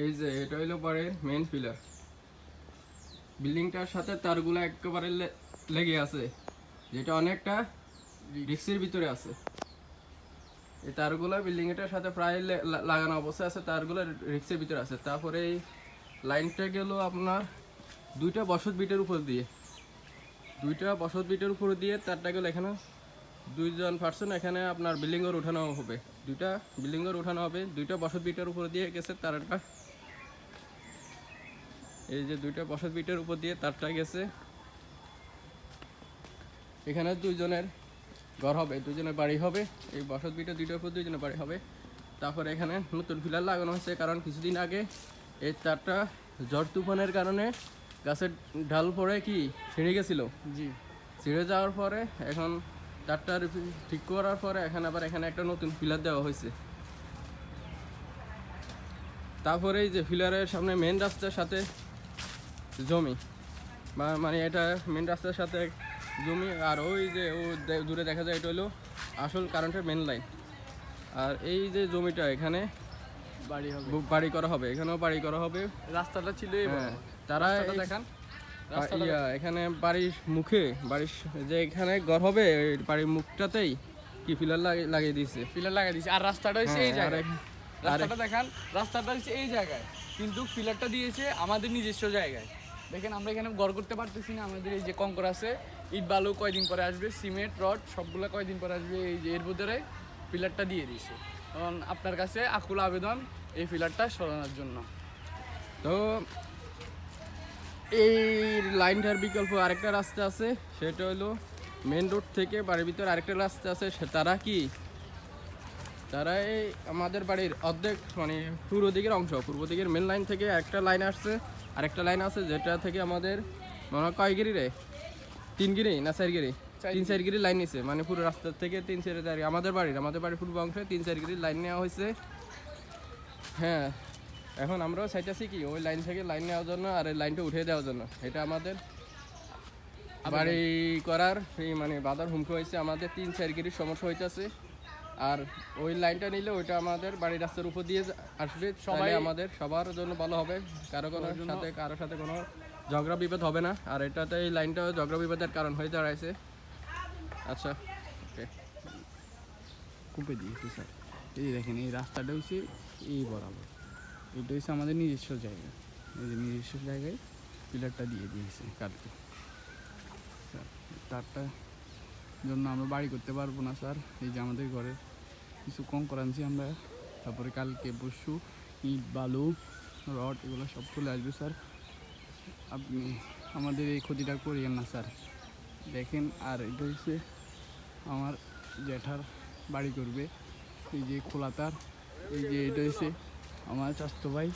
এই যে, এটা হইল পরে মেন পিলার বিল্ডিংটার সাথে তারগুলো একেবারে লেগে আছে, যেটা অনেকটা রিক্সের ভিতরে আছে। এই তারগুলো বিল্ডিং এটার সাথে প্রায় লাগানো অবস্থায় আছে, তারগুলো রিক্সের ভিতরে আছে। তারপরে এই লাইনটা গেল আপনার দুইটা বসত বিটের উপর দিয়ে। দুইটা বসত বিটের উপর দিয়ে তারটা গেল এখানে দুইজন পার্সন এখানে আপনার বিল্ডিং ঘর উঠানো হবে। দুইটা বিল্ডিং ঘর উঠানো হবে, দুইটা বসত বিটের উপর দিয়ে গেছে তারটা। এই যে দুইটা বসত বিটের উপর দিয়ে তারটা গেছে। এখানে দুইজনের ঘর হবে দুজনের বাড়ি হবে। এই বসত বিটা দুইটার উপর দুইজনের বাড়ি হবে। তারপরে এখানে নতুন ফিলার লাগানো হয়েছে কারণ কিছুদিন আগে এই তারটা ঝড় তুফানের কারণে গাছের ঢাল পড়ে কি ছিঁড়ে গেছিল। জি। ছিঁড়ে যাওয়ার পরে এখন তারটা ঠিক করার পরে এখানে আবার এখানে একটা নতুন ফিলার দেওয়া হয়েছে। তারপরে এই যে ফিলারের সামনে মেন রাস্তার সাথে জমি। মানে এটা মেন রাস্তার সাথে জমি আর ওই যে ও দূরে দেখা যায় এটা হলো আসল কারেন্টের মেন লাইন আর এই যে জমিটা এখানে বাড়ি হবে। বাড়ি করা হবে এখানেও বাড়ি করা হবে। রাস্তাটা ছিল এই হ্যাঁ। তারা দেখান। ইয়া, এখানে বাড়ির মুখে বাড়ির যে এখানে ঘর হবে বাড়ির মুখটাতেই কি ফিলার লাগিয়ে লাগিয়ে দিয়েছে। ফিলার লাগাই দিয়েছে। আর রাস্তাটা হচ্ছে এই হ্যাঁ, জায়গায় রাস্তাটা দেখান রাস্তাটা হচ্ছে এই জায়গায়। কিন্তু ফিলারটা দিয়েছে আমাদের নিজস্ব জায়গায়। দেখেন, আমরা এখানে গড় করতে পারতেছি না, আমাদের এই যে কঙ্কর আছে, ইট বালু কয়দিন পরে আসবে, সিমেন্ট, রড, সবগুলো কয়দিন পরে আসবে, এই যে এর ভিতরে ফিলারটা দিয়ে দিয়েছে। কারণ আপনার কাছে আকুল আবেদন এই ফিলারটা সরানোর জন্য। তো এই লাইনটার বিকল্প আরেকটা রাস্তা আছে, সেটা হলো মেন রোড থেকে বাড়ির ভিতরে আরেকটা রাস্তা আছে, সে তারা কি? তারা এই আমাদের বাড়ির অর্ধেক মানে পূর্ব দিকের অংশ, পূর্ব দিকের মেন লাইন থেকে একটা লাইন আসছে। আরেকটা লাইন আছে যেটা থেকে আমাদের মনে হয় কয় গিরি রে? তিন গিরি না চার গিরি? তিন চার গিরি লাইন নিছে মানে পুরো রাস্তার থেকে তিন চার চার আমাদের বাড়ির আমাদের বাড়ির পূর্ব অংশে তিন চার গিরি লাইন নেওয়া হয়েছে। হ্যাঁ এখন আমরাও চাইতেছি কি ওই লাইন থেকে লাইন নেওয়ার জন্য আর এই লাইনটা উঠিয়ে দেওয়ার জন্য। এটা আমাদের বাড়ি করার এই মানে বাধার হুমকি হয়েছে আমাদের তিন চার গিরির সমস্যা হইতেছে। আর ওই লাইনটা নিলে ওইটা আমাদের বাড়ির রাস্তার উপর দিয়ে আসবে। সবাই আমাদের সবার জন্য ভালো হবে। কারও কোনো সাথে কারোর সাথে কোনো ঝগড়া বিপদ হবে না। আর এটাতে এই লাইনটা ঝগড়া বিপদের কারণ হয়ে দাঁড়াইছে। আচ্ছা ওকে কুপে দিয়েছি স্যার এই দেখেন এই রাস্তাটা হচ্ছে এই বরাবর। এটা হচ্ছে আমাদের নিজস্ব জায়গা। এই যে নিজস্ব জায়গায় পিলারটা দিয়ে দিয়েছে কালকে। স্যার তারটা জন্য আমরা বাড়ি করতে পারব না স্যার। এই যে আমাদের ঘরে কিছু কম করানছি আমরা তারপরে কালকে পরশু ইট, বালু, রড এগুলো সব চলে আসবে, স্যার। আপনি আমাদের এই ক্ষতিটা করিয়েন না, স্যার। দেখেন, আর এটা হচ্ছে আমার জ্যাঠার বাড়ি করবে। এই যে খোলা তার, এই যে এটা হচ্ছে আমার স্বাস্থ্য ভাই।